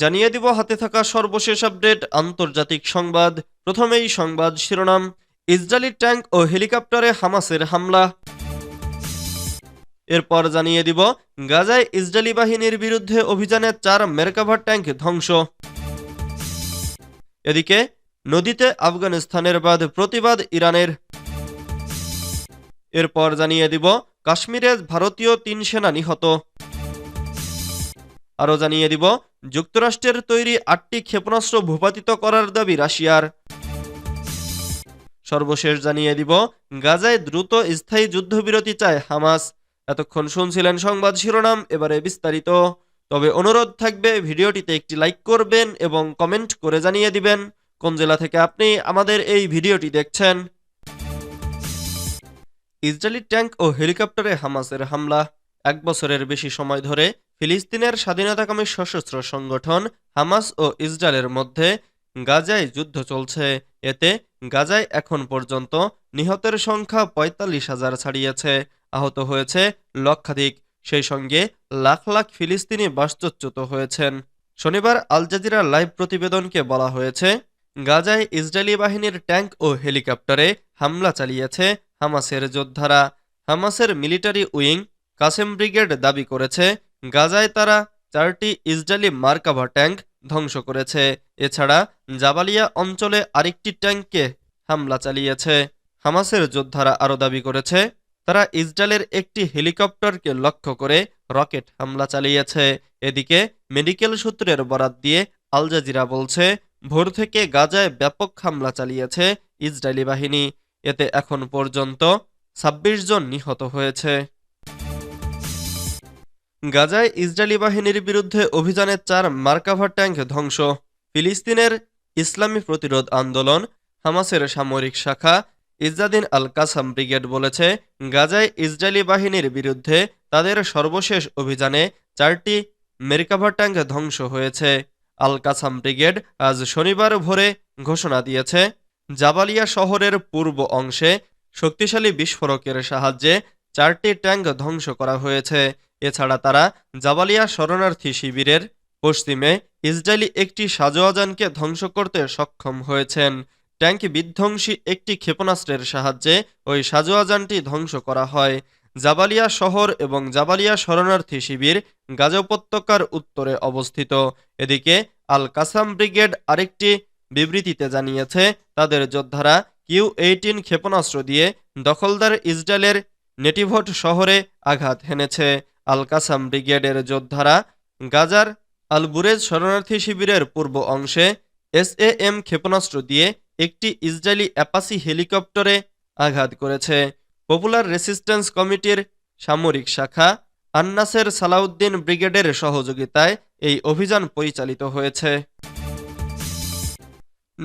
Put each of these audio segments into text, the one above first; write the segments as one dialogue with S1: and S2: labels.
S1: জানিয়ে দিব হাতে থাকা সর্বশেষ আপডেট আন্তর্জাতিক সংবাদ প্রথমেই সংবাদ শিরোনাম ইসরায়েলি ট্যাঙ্ক ও হেলিকপ্টারে হামাসের হামলা এরপর জানিয়ে দিব গাজায় ইসরায়েলি বাহিনীর বিরুদ্ধে অভিযানে চার মেরকাভার ট্যাঙ্ক ধ্বংস এদিকে নদীতে আফগানিস্তানের বাদ প্রতিবাদ ইরানের এরপর জানিয়ে দিব কাশ্মীরে ভারতীয় তিন সেনা নিহত আরও জানিয়ে দিব যুক্তরাষ্ট্রের তৈরি আটটি ক্ষেপণাস্ত্র ভূপাতিত করার দাবি রাশিয়ার সর্বশেষ জানিয়ে দিব গাজায় দ্রুত স্থায়ী যুদ্ধবিরতি চায় হামাস এতক্ষণ শুনছিলেন সংবাদ শিরোনাম এবারে বিস্তারিত তবে অনুরোধ থাকবে ভিডিওটিতে একটি লাইক করবেন এবং কমেন্ট করে জানিয়ে দিবেন কোন জেলা থেকে আপনি আমাদের এই ভিডিওটি দেখছেন
S2: ইসরায়েলি ট্যাঙ্ক ও হেলিকপ্টারে হামাসের হামলা এক বছরের বেশি সময় ধরে ফিলিস্তিনের স্বাধীনতাকামী সশস্ত্র সংগঠন হামাস ও ইসরায়েলের মধ্যে গাজায় যুদ্ধ চলছে এতে গাজায় এখন পর্যন্ত নিহতের সংখ্যা পঁয়তাল্লিশ হাজার ছাড়িয়েছে আহত হয়েছে লক্ষাধিক সেই সঙ্গে লাখ লাখ ফিলিস্তিনি বাস্তচ্যুত হয়েছেন শনিবার আল জাজিরা লাইভ প্রতিবেদনকে বলা হয়েছে গাজায় ইসরায়েলি বাহিনীর ট্যাঙ্ক ও হেলিকপ্টারে হামলা চালিয়েছে হামাসের যোদ্ধারা হামাসের মিলিটারি উইং কাসেম ব্রিগেড দাবি করেছে গাজায় তারা চারটি ইসরায়েলি মার্কাভা ট্যাঙ্ক ধ্বংস করেছে এছাড়া জাবালিয়া অঞ্চলে আরেকটি ট্যাঙ্ককে হামলা চালিয়েছে হামাসের যোদ্ধারা আরও দাবি করেছে তারা ইসরায়েলের একটি হেলিকপ্টারকে লক্ষ্য করে রকেট হামলা চালিয়েছে এদিকে মেডিকেল সূত্রের বরাত দিয়ে আল জাজিরা বলছে ভোর থেকে গাজায় ব্যাপক হামলা চালিয়েছে ইসরায়েলি বাহিনী এতে এখন পর্যন্ত ছাব্বিশ জন নিহত হয়েছে
S3: গাজায় ইসরায়েলি বাহিনীর বিরুদ্ধে অভিযানের চার মার্কাভার ট্যাঙ্ক ধ্বংস ফিলিস্তিনের ইসলামী প্রতিরোধ আন্দোলন হামাসের সামরিক শাখা ইজাদিন আল কাসাম ব্রিগেড বলেছে গাজায় ইসরায়েলি বাহিনীর বিরুদ্ধে তাদের সর্বশেষ অভিযানে চারটি মেরিকাভার ট্যাঙ্ক ধ্বংস হয়েছে আল কাসাম ব্রিগেড আজ শনিবার ভোরে ঘোষণা দিয়েছে জাবালিয়া শহরের পূর্ব অংশে শক্তিশালী বিস্ফোরকের সাহায্যে চারটি ট্যাঙ্ক ধ্বংস করা হয়েছে এছাড়া তারা জাবালিয়া শরণার্থী শিবিরের পশ্চিমে ইসরায়েলি একটি সাজোয়াজানকে ধ্বংস করতে সক্ষম হয়েছেন ট্যাঙ্ক বিধ্বংসী একটি ক্ষেপণাস্ত্রের সাহায্যে ওই সাজোয়াজানটি ধ্বংস করা হয় জাবালিয়া শহর এবং জাবালিয়া শরণার্থী শিবির গাজা উত্তরে অবস্থিত এদিকে আল কাসাম ব্রিগেড আরেকটি বিবৃতিতে জানিয়েছে তাদের যোদ্ধারা কিউ এইটিন ক্ষেপণাস্ত্র দিয়ে দখলদার ইসরায়েলের নেটিভট শহরে আঘাত হেনেছে আল কাসাম ব্রিগেডের যোদ্ধারা গাজার আলবুরেজ শরণার্থী শিবিরের পূর্ব অংশে এস এম ক্ষেপণাস্ত্র দিয়ে একটি ইসরায়েলি অ্যাপাসি হেলিকপ্টারে আঘাত করেছে পপুলার রেসিস্ট্যান্স কমিটির সামরিক শাখা আন্নাসের সালাউদ্দিন ব্রিগেডের সহযোগিতায় এই অভিযান পরিচালিত হয়েছে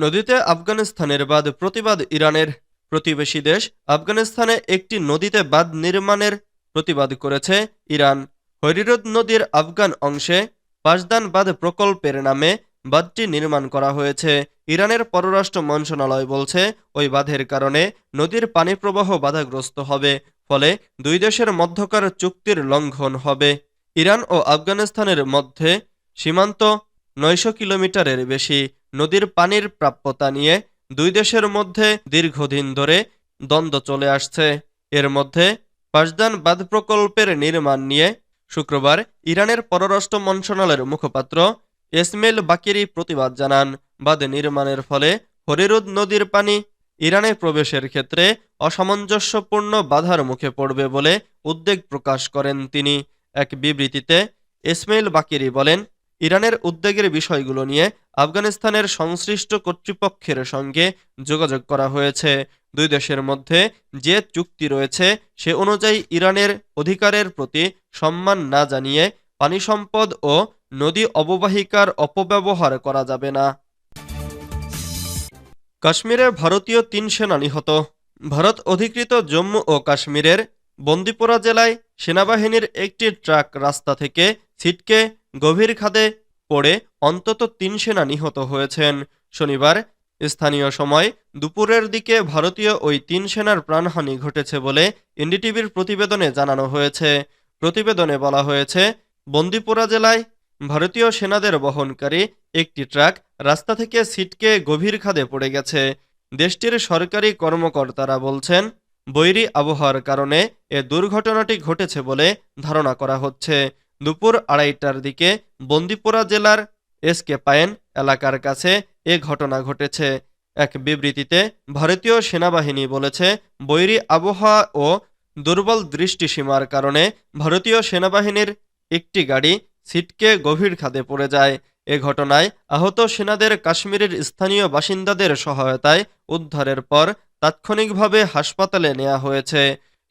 S4: নদীতে আফগানিস্তানের বাদ প্রতিবাদ ইরানের প্রতিবেশী দেশ আফগানিস্তানে একটি নদীতে বাঁধ নির্মাণের প্রতিবাদ করেছে ইরান হরিরোদ নদীর আফগান অংশে পাশদান বাঁধ প্রকল্পের নামে বাঁধটি নির্মাণ করা হয়েছে ইরানের পররাষ্ট্র মন্ত্রণালয় বলছে ওই বাঁধের কারণে নদীর পানি প্রবাহ বাধাগ্রস্ত হবে ফলে দুই দেশের মধ্যকার চুক্তির লঙ্ঘন হবে ইরান ও আফগানিস্তানের মধ্যে সীমান্ত নয়শো কিলোমিটারের বেশি নদীর পানির প্রাপ্যতা নিয়ে দুই দেশের মধ্যে দীর্ঘদিন ধরে দ্বন্দ্ব চলে আসছে এর মধ্যে পাশদান বাদ প্রকল্পের নির্মাণ নিয়ে শুক্রবার ইরানের পররাষ্ট্র মন্ত্রণালয়ের মুখপাত্র এসমেল বাকিরি প্রতিবাদ জানান বাদ নির্মাণের ফলে হরিরুদ নদীর পানি ইরানে প্রবেশের ক্ষেত্রে অসামঞ্জস্যপূর্ণ বাধার মুখে পড়বে বলে উদ্বেগ প্রকাশ করেন তিনি এক বিবৃতিতে এসমেল বাকিরি বলেন ইরানের উদ্বেগের বিষয়গুলো নিয়ে আফগানিস্তানের সংশ্লিষ্ট কর্তৃপক্ষের সঙ্গে যোগাযোগ করা হয়েছে দুই দেশের মধ্যে যে চুক্তি রয়েছে সে অনুযায়ী ইরানের অধিকারের প্রতি সম্মান না জানিয়ে পানি সম্পদ ও নদী অববাহিকার অপব্যবহার করা যাবে না
S5: কাশ্মীরে ভারতীয় তিন সেনা নিহত ভারত অধিকৃত জম্মু ও কাশ্মীরের বন্দিপোরা জেলায় সেনাবাহিনীর একটি ট্রাক রাস্তা থেকে ছিটকে গভীর খাদে পড়ে অন্তত তিন সেনা নিহত হয়েছেন শনিবার স্থানীয় সময় দুপুরের দিকে ভারতীয় ওই তিন সেনার প্রাণহানি ঘটেছে বলে এনডিটিভির প্রতিবেদনে জানানো হয়েছে প্রতিবেদনে বলা হয়েছে বন্দিপুরা জেলায় ভারতীয় সেনাদের বহনকারী একটি ট্রাক রাস্তা থেকে ছিটকে গভীর খাদে পড়ে গেছে দেশটির সরকারি কর্মকর্তারা বলছেন বৈরী আবহাওয়ার কারণে এ দুর্ঘটনাটি ঘটেছে বলে ধারণা করা হচ্ছে দুপুর আড়াইটার দিকে বন্দিপুরা জেলার এসকে পায়েন এলাকার কাছে এ ঘটনা ঘটেছে এক বিবৃতিতে ভারতীয় সেনাবাহিনী বলেছে বৈরী আবহাওয়া ও দুর্বল দৃষ্টিসীমার কারণে ভারতীয় সেনাবাহিনীর একটি গাড়ি ছিটকে গভীর খাদে পড়ে যায় এ ঘটনায় আহত সেনাদের কাশ্মীরের স্থানীয় বাসিন্দাদের সহায়তায় উদ্ধারের পর তাৎক্ষণিকভাবে হাসপাতালে নেওয়া হয়েছে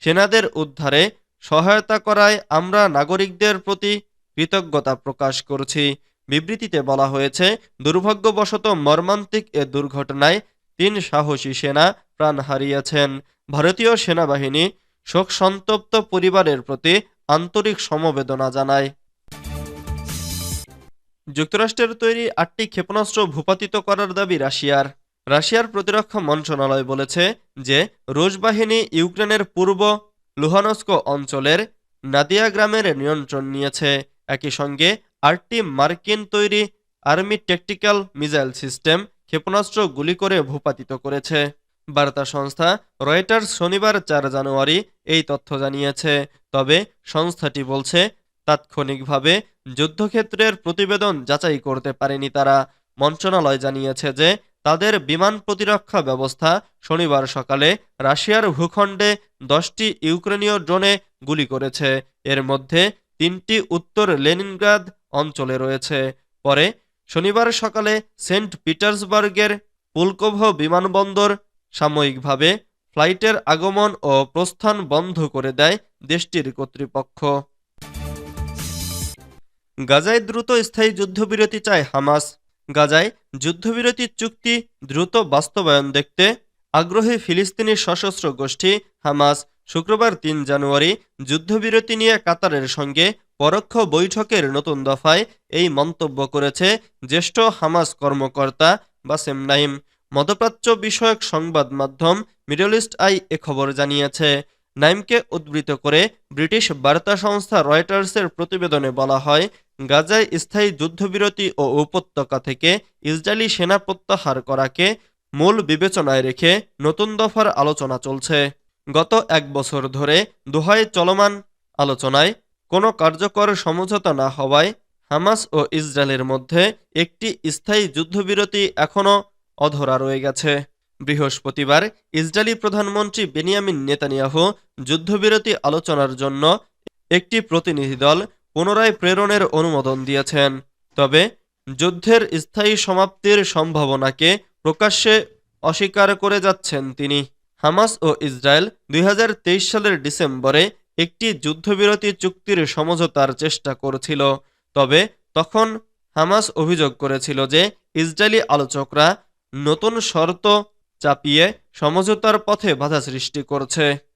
S5: সেনাদের উদ্ধারে সহায়তা করায় আমরা নাগরিকদের প্রতি কৃতজ্ঞতা প্রকাশ করছি বিবৃতিতে বলা হয়েছে দুর্ভাগ্যবশত মর্মান্তিক এ দুর্ঘটনায় তিন সাহসী সেনা প্রাণ হারিয়েছেন ভারতীয় সেনাবাহিনী শোক সন্তপ্ত পরিবারের প্রতি আন্তরিক সমবেদনা জানায়
S6: যুক্তরাষ্ট্রের তৈরি আটটি ক্ষেপণাস্ত্র ভূপাতিত করার দাবি রাশিয়ার রাশিয়ার প্রতিরক্ষা মন্ত্রণালয় বলেছে যে রুশ বাহিনী ইউক্রেনের পূর্ব লুহানস্ক অঞ্চলের নাদিয়া গ্রামের নিয়ন্ত্রণ নিয়েছে একই সঙ্গে আটটি মার্কিন তৈরি আর্মি টেকটিক্যাল মিসাইল সিস্টেম ক্ষেপণাস্ত্র গুলি করে ভূপাতিত করেছে বার্তা সংস্থা রয়টার্স শনিবার চার জানুয়ারি এই তথ্য জানিয়েছে তবে সংস্থাটি বলছে তাৎক্ষণিকভাবে যুদ্ধক্ষেত্রের প্রতিবেদন যাচাই করতে পারেনি তারা মন্ত্রণালয় জানিয়েছে যে তাদের বিমান প্রতিরক্ষা ব্যবস্থা শনিবার সকালে রাশিয়ার ভূখণ্ডে দশটি ইউক্রেনীয় ড্রোনে গুলি করেছে এর মধ্যে তিনটি উত্তর লেনিনগ্রাদ অঞ্চলে রয়েছে পরে শনিবার সকালে সেন্ট পিটার্সবার্গের পুলকোভ বিমানবন্দর সাময়িকভাবে ফ্লাইটের আগমন ও প্রস্থান বন্ধ করে দেয় দেশটির কর্তৃপক্ষ
S7: গাজায় দ্রুত স্থায়ী যুদ্ধবিরতি চায় হামাস গাজায় যুদ্ধবিরতি চুক্তি দ্রুত বাস্তবায়ন দেখতে আগ্রহী ফিলিস্তিনি সশস্ত্র গোষ্ঠী হামাস শুক্রবার তিন জানুয়ারি যুদ্ধবিরতি নিয়ে কাতারের সঙ্গে পরোক্ষ বৈঠকের নতুন দফায় এই মন্তব্য করেছে জ্যেষ্ঠ হামাস কর্মকর্তা বাসেম নাইম মধ্যপ্রাচ্য বিষয়ক সংবাদ মাধ্যম মিডল ইস্ট আই এ খবর জানিয়েছে নাইমকে উদ্বৃত করে ব্রিটিশ বার্তা সংস্থা রয়টার্সের প্রতিবেদনে বলা হয় গাজায় স্থায়ী যুদ্ধবিরতি ও উপত্যকা থেকে ইসরায়েলি সেনা প্রত্যাহার করাকে মূল বিবেচনায় রেখে নতুন দফার আলোচনা চলছে গত এক বছর ধরে দোহায় চলমান আলোচনায় কোনো কার্যকর সমঝোতা না হওয়ায় হামাস ও ইসরায়েলের মধ্যে একটি স্থায়ী যুদ্ধবিরতি এখনও অধরা রয়ে গেছে বৃহস্পতিবার ইসরায়েলি প্রধানমন্ত্রী বেনিয়ামিন নেতানিয়াহু যুদ্ধবিরতি আলোচনার জন্য একটি প্রতিনিধি দল পুনরায় প্রেরণের অনুমোদন দিয়েছেন তবে যুদ্ধের স্থায়ী সমাপ্তির সম্ভাবনাকে প্রকাশ্যে অস্বীকার করে যাচ্ছেন তিনি হামাস ও ইসরায়েল দুই সালের ডিসেম্বরে একটি যুদ্ধবিরতি চুক্তির সমঝোতার চেষ্টা করছিল তবে তখন হামাস অভিযোগ করেছিল যে ইসরায়েলি আলোচকরা নতুন শর্ত চাপিয়ে সমঝোতার পথে বাধা সৃষ্টি করছে